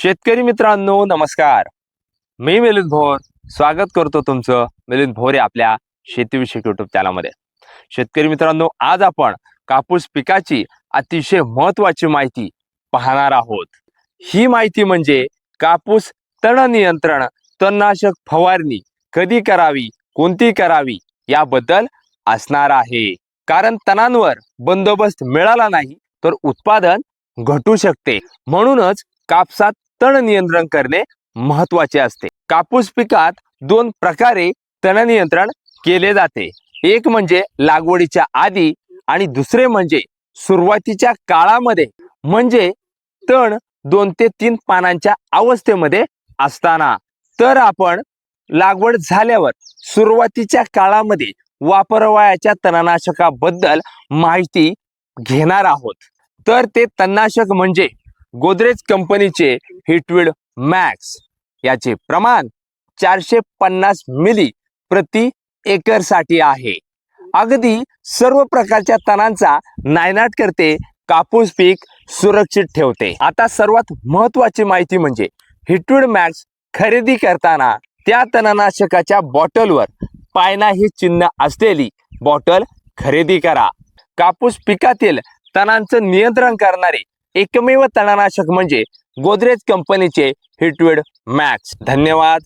शेतकरी मित्रांनो नमस्कार. मी मिलिंद भोर. स्वागत करतो तुमचं मिलिंद भोरे आपल्या शेतीविषयक युट्यूब चॅनलमध्ये शेतकरी मित्रांनो आज आपण कापूस पिकाची अतिशय महत्वाची माहिती पाहणार आहोत. ही माहिती म्हणजे कापूस तण नियंत्रण तणनाशक फवारणी कधी करावी कोणती करावी याबद्दल असणार आहे. कारण तणांवर बंदोबस्त मिळाला नाही तर उत्पादन घटू शकते. म्हणूनच कापसात तण नियंत्रण करणे महत्त्वाचे असते. कापूस पिकात दोन प्रकारे तण नियंत्रण केले जाते. एक म्हणजे लागवडीच्या आधी आणि दुसरे म्हणजे सुरुवातीच्या काळामध्ये. म्हणजे तण दोन ते तीन पानांच्या अवस्थेमध्ये असताना. तर आपण लागवड झाल्यावर सुरुवातीच्या काळामध्ये वापरवायाच्या तणनाशकाबद्दल माहिती घेणार आहोत. तर ते तणनाशक म्हणजे गोदरेज कंपनीचे हिटविड मॅक्स याचे प्रमाण चारशे पन्नास मिली प्रति एकरसाठी आहे. अगदी सर्व प्रकारच्या तणांचा नायनाट करते कापूस पीक सुरक्षित ठेवते. आता सर्वात महत्वाची माहिती म्हणजे हिटविड मॅक्स खरेदी करताना त्या तणनाशकाच्या बॉटलवर पायना ही चिन्ह असलेली बॉटल खरेदी करा. कापूस पिकातील तणांचं नियंत्रण करणारे एकमेव तणनाशक म्हणजे गोदरेज कंपनीचे हिटवेड मॅक्स. धन्यवाद.